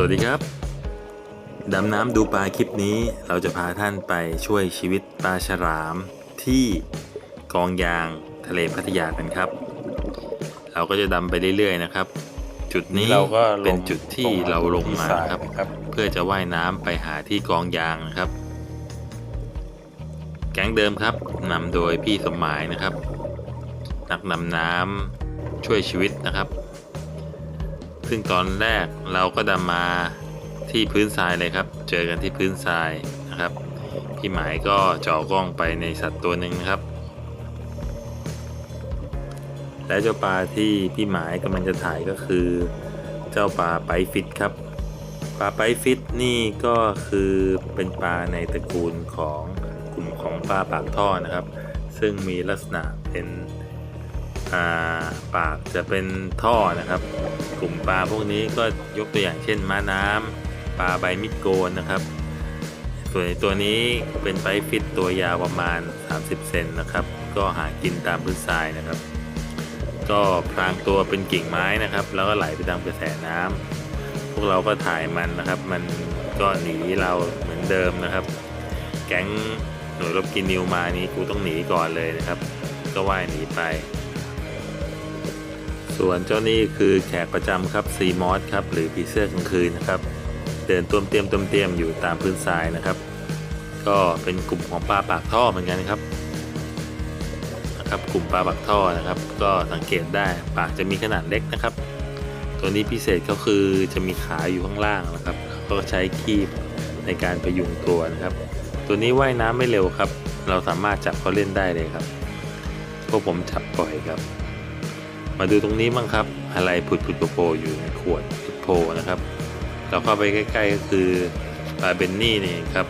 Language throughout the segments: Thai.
วัสดีครับ ดำน้ำดูปลาคลิปนี้เราจะพาท่านไปช่วยชีวิตปลาฉลามที่กองยางทะเลพัทยากันครับ เราก็จะดำไปเรื่อยๆนะครับ จุดนี้เราก็ลงเป็นจุดที่เราลงมาครับที่ทรายนะครับเพื่อจะว่ายน้ำไปหาที่กองยางนะครับ แก๊งเดิมครับนำโดยพี่สมหมายนะครับ นักดำน้ำช่วยชีวิตนะครับ ซึ่งตอนแรกเราก็ดำมาที่พื้นทรายเลยครับ เจอกันที่พื้นทรายนะครับ พี่หมายก็จ่อกล้องไปในสัตว์ตัวหนึ่งนะครับ และเจ้าปลาที่พี่หมายกำลังจะถ่ายก็คือ เจ้าปลาไปฟิตครับ ปลาไปฟิตนี่ก็คือเป็นปลาในตระกูลของกลุ่มของปลาปากท่อนะครับ ซึ่งมีลักษณะเป็น ปากจะเป็นท่อนะครับ กลุ่มปลาพวกนี้ก็ยกตัวอย่างเช่นม้าน้ำปลาใบมิดโกนนะครับส่วนตัวนี้เป็นไปฟิตตัวยาวประมาณ 30 เซนนะครับ ก็หากินตามพื้นทรายนะครับ ก็พรางตัวเป็นกิ่งไม้นะครับ แล้วก็ไหลไปตามกระแสน้ำพวกเราก็ถ่ายมันนะครับ มันก็หนีเราเหมือนเดิมนะครับ แก๊งหน่วยรบกินนิวมานี้กูต้องหนีก่อนเลยนะครับ ก็ว่ายหนีไป ส่วนเจ้านี่คือแขกประจำครับซีมอสครับหรือผีเสื้อกลางคืนนะครับ เดินต้วมเตรียมต้วมเตรียมอยู่ตามพื้นทรายนะครับ ก็เป็นกลุ่มของปลาปากท่อเหมือนกันครับนะครับ กลุ่มปลาปากท่อนะครับ ก็สังเกตได้ปากจะมีขนาดเล็กนะครับ ตัวนี้พิเศษก็คือจะมีขาอยู่ข้างล่างนะครับ ก็ใช้คีบในการพยุงตัวนะครับ ตัวนี้ว่ายน้ำไม่เร็วครับ เราสามารถจับเขาเล่นได้เลยครับพวกผมจับปล่อยครับ มาดูตรงนี้บ้างครับ อะไรผุดผุดโผล่อยู่ในขวดโผล่นะครับ เราเข้าไปใกล้ๆก็คือปลาเบนนี่นี่ครับ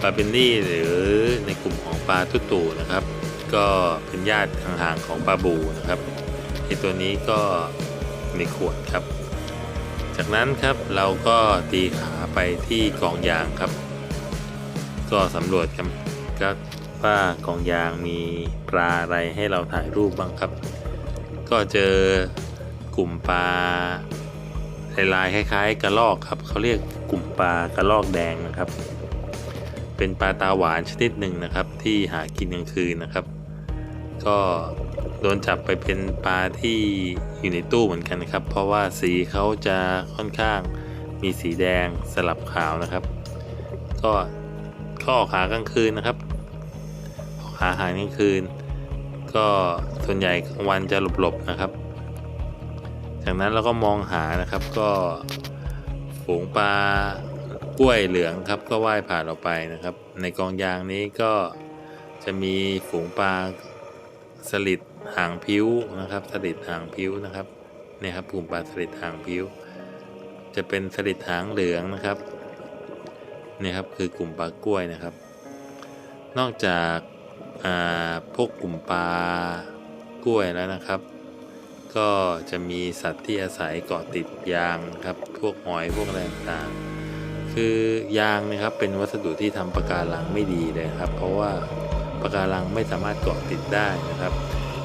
ปลาเบนนี่หรือในกลุ่มของปลาตุตู่นะครับ ก็เป็นญาติห่างๆของปลาบูนะครับไอตัวนี้ก็มีขวดครับ จากนั้นครับเราก็ตีขาไปที่กองยางครับ ก็สำรวจกันก็ว่ากองยางมีปลาอะไรให้เราถ่ายรูปบ้างครับ ก็เจอกลุ่มปลาลายๆคล้าย ๆกระลอกครับเขาเรียกกลุ่มปลากระลอกแดงนะครับ เป็นปลาตาหวานชนิดหนึ่งนะครับ ที่หากินกลางคืนนะครับ ก็โดนจับไปเป็นปลาที่อยู่ในตู้เหมือนกันนะครับ เพราะว่าสีเขาจะค่อนข้างมีสีแดงสลับขาวนะครับ ก็ก็ออกหากลางคืนนะครับออกหาอาหารกลางคืน ก็ส่วนใหญ่กลางวันจะหลบๆนะครับ จากนั้นเราก็มองหานะครับก็ฝูงปลากล้วยเหลืองครับก็ว่ายผ่านเราไปนะครับ ในกองยางนี้ก็จะมีฝูงปลาสลิดหางพิ้วนะครับ สลิดหางพิ้วนะครับเนี่ยครับกลุ่มปลาสลิดหางพิ้ว จะเป็นสลิดหางเหลืองนะครับเนี่ยครับคือกลุ่มปลากล้วยนะครับ นอกจาก พวกกลุ่มปลากล้วยแล้วนะครับ ก็จะมีสัตว์ที่อาศัยเกาะติดยางครับ พวกหอยพวกอะไรต่างๆคือยางนะครับเป็นวัสดุที่ทำปะการังไม่ดีเลยครับ เพราะว่าปะการังไม่สามารถเกาะติดได้นะครับ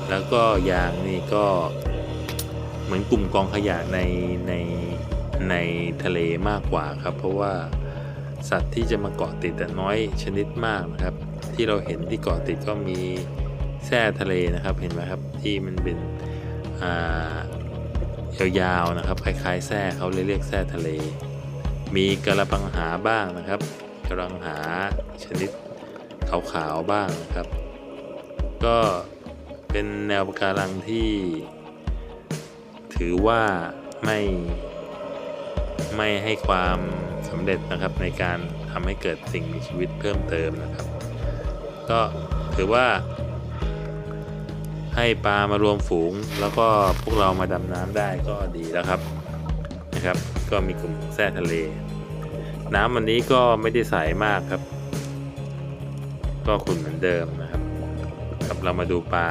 แล้วก็ยางนี่ก็เหมือนกลุ่มกองขยะในในในทะเลมากกว่าครับ เพราะว่าสัตว์ที่จะมาเกาะติดแต่น้อยชนิดมากนะครับ ที่เราเห็นที่เกาะติดก็มีแส้ทะเลนะครับเห็นไหมครับที่มันเป็นยาวๆนะครับคล้ายๆแส้เขาเลยเรียกแส้ทะเล มีกระปังหาบ้างนะครับกระปังหาชนิดขาวๆบ้างนะครับ ก็เป็นแนวปะการังที่ ถือว่าไม่ไม่ให้ความสำเร็จนะครับในการทำให้เกิดสิ่งมีชีวิตเพิ่มเติมนะครับ ก็ถือว่า ให้ปลามารวมฝูง แล้วก็พวกเรามาดำน้ำได้ก็ดีแล้วครับนะครับ ก็มีกลุ่มแท้ทะเล น้ำวันนี้ก็ไม่ได้ใสมากครับ ก็ขุ่นเหมือนเดิมนะครับครับเรามาดูปลา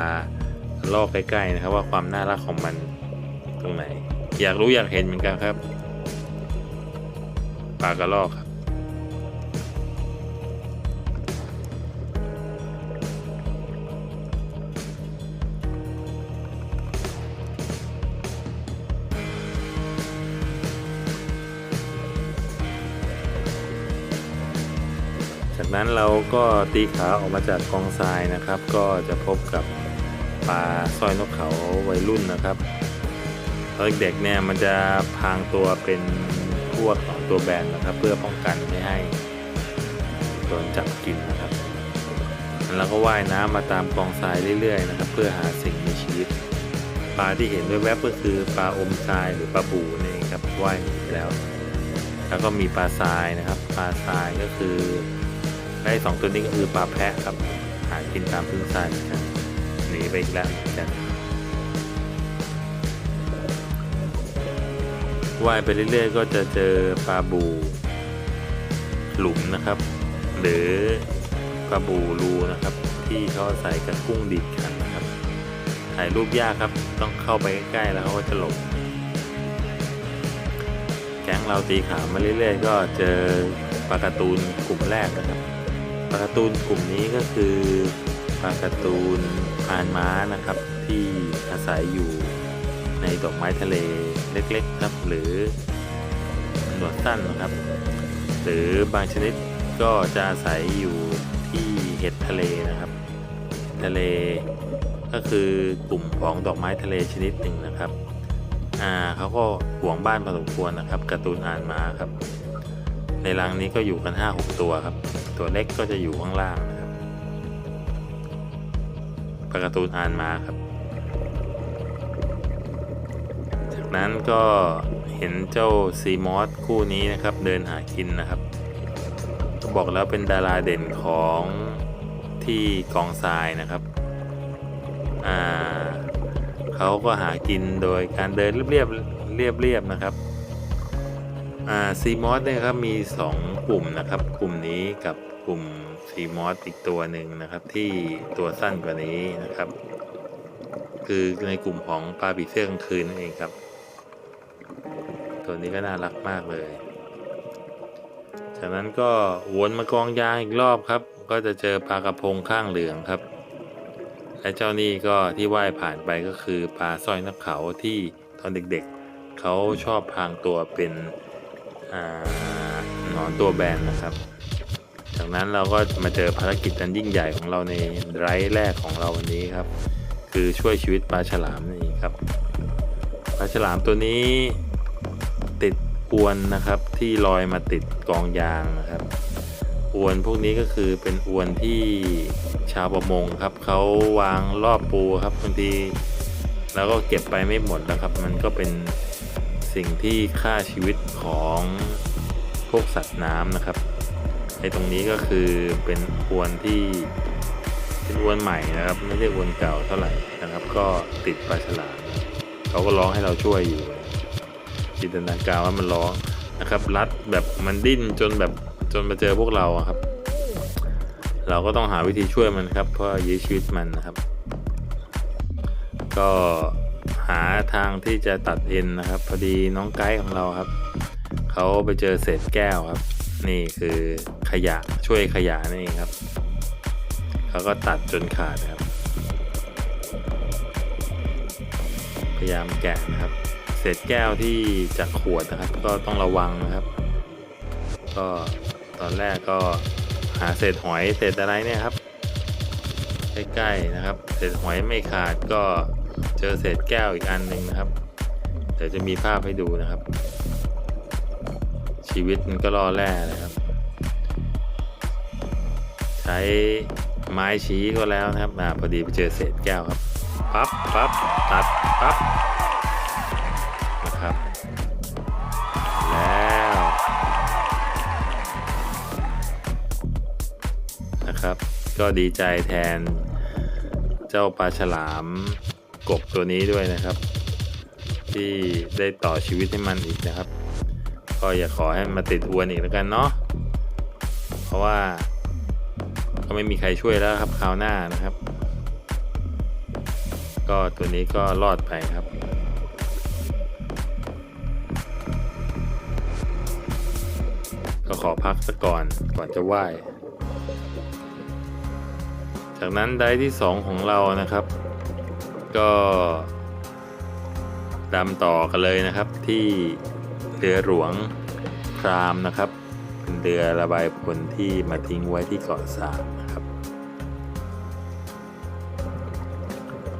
ลอกใกล้ๆนะครับ ว่าความน่ารักของมันตรงไหน อยากรู้อยากเห็นเหมือนกันครับปลากระลอกครับ จากนั้นเราก็ตีขาออกมาจากกองทรายนะครับ ก็จะพบกับปลาสร้อยนกเขาวัยรุ่นนะครับตอนเด็กๆเนี่ยมันจะพางตัวเป็นพวกของตัวแบนนะครับ เพื่อป้องกันไม่ให้โดนจับกินนะครับแล้วก็ว่ายน้ำมาตามกองทรายเรื่อยๆนะครับ เพื่อหาสิ่งมีชีวิต ปลาที่เห็นแวบๆก็คือปลาอมทรายหรือปลาบูนี่ครับว่ายหนีไปแล้ว แล้วก็มีปลาทรายนะครับ ปลาทรายก็คือ ไอ้สองตัวนี้ก็คือปลาแพะครับ หากินตามพื้นทรายหนกันหนีไปอีกแล้วเหมือนกันว่ายไปเรื่อยๆ ก็จะเจอปลาบูหลุมนะครับ หรือปลาบูรูนะครับ ที่เขาอาศัยกับกุ้งดิบกันนะครับ ถ่ายรูปยากครับ ต้องเข้าไปใกล้ๆแล้วเขาก็จะหลบแก๊งเราตีขามาเรื่อยๆ ก็เจอปลาการ์ตูนกลุ่มแรกนะครับ ปลาการ์ตูนกลุ่มนี้ก็คือปลาการ์ตูนพานม้านะครับ ที่อาศัยอยู่ในดอกไม้ทะเลเล็กๆครับ หรือหนวดสั้นนะครับ หรือบางชนิดก็จะอาศัยอยู่ที่เห็ดทะเลนะครับ ทะเลก็คือกลุ่มของดอกไม้ทะเลชนิดหนึ่งนะครับ อ่าเขาก็หวงบ้านพอสมควรนะครับการ์ตูนอ่านมาครับ ในรังนี้ก็อยู่กัน 5-6 ตัวครับ ตัวเล็กก็จะอยู่ข้างล่างนะครับปากร์ตูนอ่านมาครับ จากนั้นก็เห็นเจ้าซีมอสคู่นี้นะครับ เดินหากินนะครับก็บอกแล้วเป็นดาราเด่นของที่กองทรายนะครับอ่าเขาก็หากินโดยการเดินเรียบๆเรียบๆนะครับ ซีมอสเนี่ยครับมี 2 กลุ่มนะครับ กลุ่มนี้กับกลุ่มซีมอสอีกตัวหนึ่งนะครับ ที่ตัวสั้นกว่านี้นะครับ คือในกลุ่มของปลาผีเสื้อกลางคืนนั่นเองครับ ตัวนี้ก็น่ารักมากเลย จากนั้นก็วนมากองยางอีกรอบครับ ก็จะเจอปลากระพงข้างเหลืองครับ และเจ้านี่ก็ที่ว่ายผ่านไปก็คือปลาสร้อยนักเขาที่ตอนเด็กๆ เขาชอบพางตัวเป็น หนอนตัวแบนนะครับ จากนั้นเราก็มาเจอภารกิจอันยิ่งใหญ่ของเราในไร้แรกของเราวันนี้ครับ คือช่วยชีวิตปลาฉลามนี่ครับปลาฉลามตัวนี้ติดอวนนะครับที่ลอยมาติดกองยางนะครับ อวนพวกนี้ก็คือเป็นอวนที่ชาวประมงครับเขาวางรอบปูครับบางทีแล้วก็เก็บไปไม่หมดแล้วครับ มันก็เป็น สิ่งที่ฆ่าชีวิตของพวกสัตว์น้ำนะครับไอ้ตรงนี้ก็คือเป็นอวนที่เป็นอวนใหม่นะครับ ไม่ใช่อวนเก่าเท่าไหร่นะครับ ก็ติดปลาฉลามเขาก็ร้องให้เราช่วยอยู่จินตนาการว่ามันร้องนะครับ รัดแบบมันดิ้นจนแบบจนมาเจอพวกเราครับ เราก็ต้องหาวิธีช่วยมันครับ เพื่อยื้อชีวิตมันนะครับ ก็ หาทางที่จะตัดเอ็นนะครับ พอดีน้องไกด์ของเราครับเขาไปเจอเศษแก้วครับ นี่คือขยะช่วยขยะนี่เองครับเขาก็ตัดจนขาดครับ พยายามแกะนะครับ เศษแก้วที่จากขวดนะครับ ก็ต้องระวังนะครับ ก็ตอนแรกก็หาเศษหอยเศษอะไรเนี่ยครับใกล้ๆนะครับ เศษหอยไม่ขาดก็ เจอเศษแก้วอีกอันหนึ่งนะครับเดี๋ยวจะมีภาพให้ดูนะครับ ชีวิตมันก็ล่อแร่นะครับ ใช้ไม้ชี้ก็แล้วนะครับอ่าพอดีไปเจอเศษแก้วครับปั๊บปั๊บตัดปั๊บนะครับ แล้วนะครับ ก็ดีใจแทนเจ้าปลาฉลาม กบตัวนี้ด้วยนะครับ ที่ได้ต่อชีวิตให้มันอีกนะครับ ก็อย่าขอให้มาติดอวนอีกแล้วกันเนาะเพราะว่าก็ไม่มีใครช่วยแล้วครับคราวหน้านะครับ ก็ตัวนี้ก็รอดไปครับก็ขอพักสักก่อนก่อนจะไหว้ จากนั้นไดที่ 2 ของเรานะครับ ก็ดำต่อกันเลยนะครับที่เรือหลวงพรามนะครับเป็นเรือระบายผลที่มาทิ้งไว้ที่เกาะสามนะครับ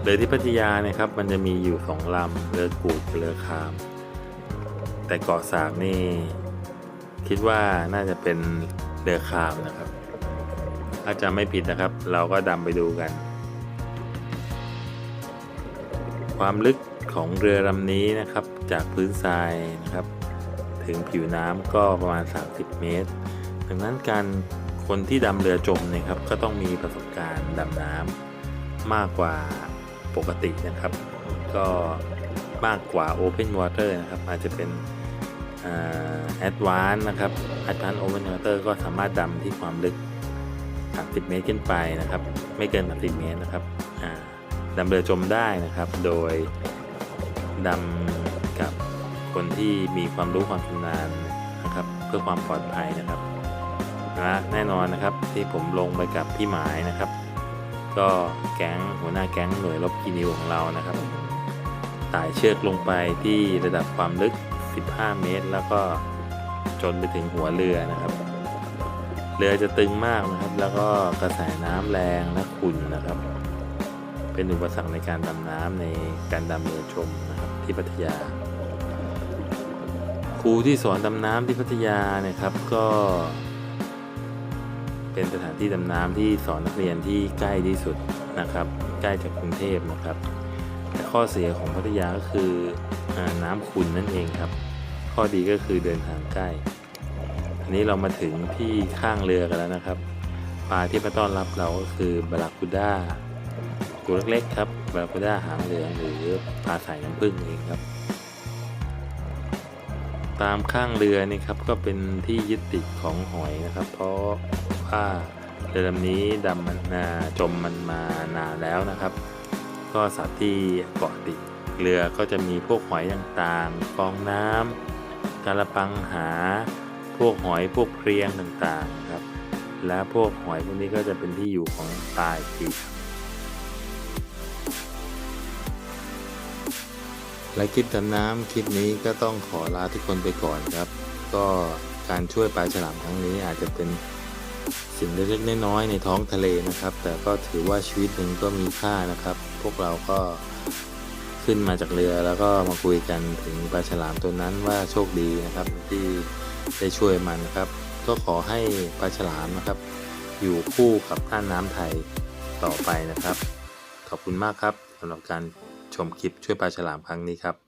เรือที่พัทยาเนี่ยครับ มันจะมีอยู่สองลำเรือกูดกับเรือคาม แต่เกาะสามนี่คิดว่าน่าจะเป็นเรือคามนะครับ ถ้าจำไม่ผิดนะครับ เราก็ดำไปดูกัน ความลึกของเรือลำนี้นะครับ จากพื้นทรายนะครับ ถึงผิวน้ำก็ประมาณ 30 เมตร ดังนั้นการคนที่ดำเรือจมเนะครับ ก็ต้องมีประสบการณ์ดำน้ำมากกว่าปกตินะครับ ก็มากกว่า Open Water นะครับ อาจจะเป็นแอดวานนะครับ Advanced Open Water ก็สามารถดำที่ความลึก 30 เมตรขึ้นไปนะครับ ไม่เกิน 30 เมตรนะครับ ดำเรือจมได้นะครับ โดยดำกับคนที่มีความรู้ความชำนาญนะครับ เพื่อความปลอดภัยนะครับและแน่นอนนะครับที่ผมลงไปกับพี่หมายนะครับ ก็แก๊งหัวหน้าแก๊งหน่วยรบกีนิวของเรานะครับไต่เชือกลงไปที่ระดับความลึก 15 เมตร แล้วก็จนไปถึงหัวเรือนะครับ เรือจะตึงมากนะครับ แล้วก็กระแสน้ำแรงและขุ่นนะครับ เป็นอุปสรรคในการดำน้ำในการดำเรือชมนะครับที่พัทยา ครูที่สอนดำน้ำที่พัทยาเนี่ยครับก็ เป็นสถานที่ดำน้ำที่สอนนักเรียนที่ใกล้ที่สุดนะครับ ใกล้จากกรุงเทพนะครับ แต่ข้อเสียของพัทยาก็คืออน้ำขุ่นนั่นเองครับ ข้อดีก็คือเดินทางใกล้ันนี้เรามาถึงที่ข้างเรือกันแล้วนะครับปลาที่มาต้อนรับเราก็คือบาราคูด้า ตัวเล็กๆครับบาราคูด้าหางเหลืองหรือปลาสายน้ำผึ้งเองครับ ตามข้างเรือนี่ครับก็เป็นที่ยึดติดของหอยนะครับ เพราะว่าเรือลำนี้ดำมันาจมมันมานานแล้วนะครับ ก็สัตว์ที่เกาะติดเรือก็จะมีพวกหอยต่างๆฟองน้ำกระปังหา พวกหอยพวกเพลียงต่างๆครับ และพวกหอยพวกนี้ก็จะเป็นที่อยู่ของปลาอีกทีครับ และคลิปดำน้ำคลิปนี้ก็ต้องขอลาทุกคนไปก่อนครับ ก็การช่วยปลาฉลามครั้งนี้อาจจะเป็นสิ่งเล็กๆน้อยๆในท้องทะเลนะครับ แต่ก็ถือว่าชีวิตหนึ่งก็มีค่านะครับ พวกเราก็ขึ้นมาจากเรือแล้วก็มาคุยกันถึงปลาฉลามตัวนั้นว่าโชคดีนะครับที่ได้ช่วยมันนะครับ ก็ขอให้ปลาฉลามนะครับ อยู่คู่กับน่านน้ำไทยต่อไปนะครับ ขอบคุณมากครับสำหรับการ ชมคลิปช่วยปลาฉลามครั้งนี้ครับ